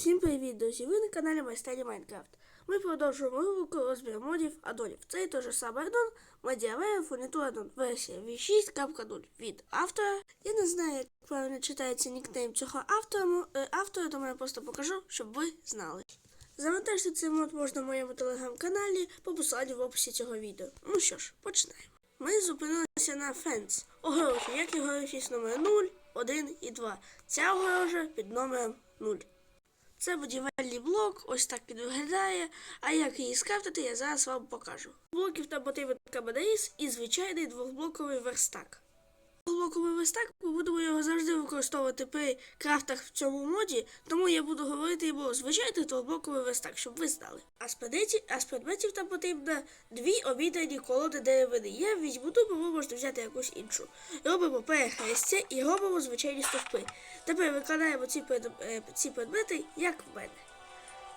Всім привіт, друзі! Ви на каналі Майстері Майнкрафт. Ми продовжуємо рубрику розбір модів адонів. Це той же самий адон, Медіавея Фурнітур Адон, версія V6.0 від автора. Я не знаю, як правильно читається нікнейм цього автора, е, автора, тому я просто покажу, щоб ви знали. Завантажити цей мод можна в моєму телеграм-каналі по посиланню в описі цього відео. Ну що ж, починаємо. Ми зупинилися на фенс. Огорожі, як і номер 0, 1 і 2. Ця огорожа під номером 0. Це будівельний блок, ось так він виглядає. А як її скрафтити, я зараз вам покажу. Блоків там мотиви кабадаїс і звичайний двохблоковий верстак. Двохблоковий верстак, ми будемо його завжди використовувати при крафтах в цьому моді, тому я буду говорити йому звичайний двохблоковий верстак, щоб ви знали. А з предметів, а з предметів там потрібно дві обідані колоди деревини. Я візьму ту, ви можете взяти якусь іншу. Робимо перехрестя і робимо звичайні стовпи. Тепер викладаємо ці, пред, е, ці предмети, як в мене.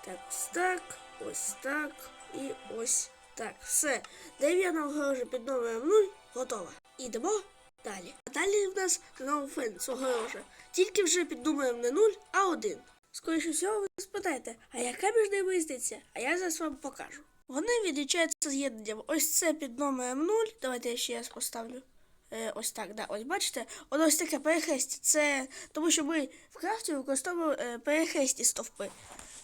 Так, ось так, ось так і ось так. Все. Дерев'яна огорожа під номером 0 готова. Ідемо далі. А далі в нас знову фенс огорожа. Тільки вже під номером не 0, а 1. Скоріше всього, ви спитаєте, а яка між ними різниця? А я зараз вам покажу. Вони відрізняються з'єднанням. Ось це під номером 0. Давайте я ще раз поставлю. Е, ось так, да. Ось бачите, воно ось таке перехрестя. Це тому, що ми в крафті використовуємо е, перехресті стовпи.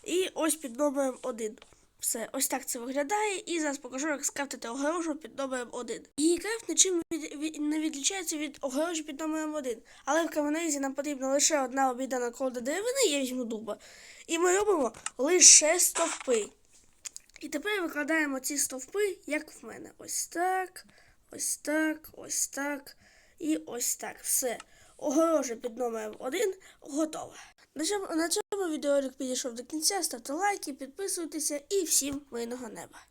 І ось під номером 1. Все, ось так це виглядає. І зараз покажу, як скрафтити огорожу під номером 1. Її крафт нічим від, від, не відлічається від огорожі під номером 1. Але в каменезі нам потрібна лише одна обідана колода деревини, я візьму дуба. І ми робимо лише стовпи. І тепер викладаємо ці стовпи, як в мене. Ось так, ось так, ось так і ось так. Все. Огорожа під номером 1 готова. На цьому, відеоролик підійшов до кінця. Ставте лайки, підписуйтеся і всім мирного неба.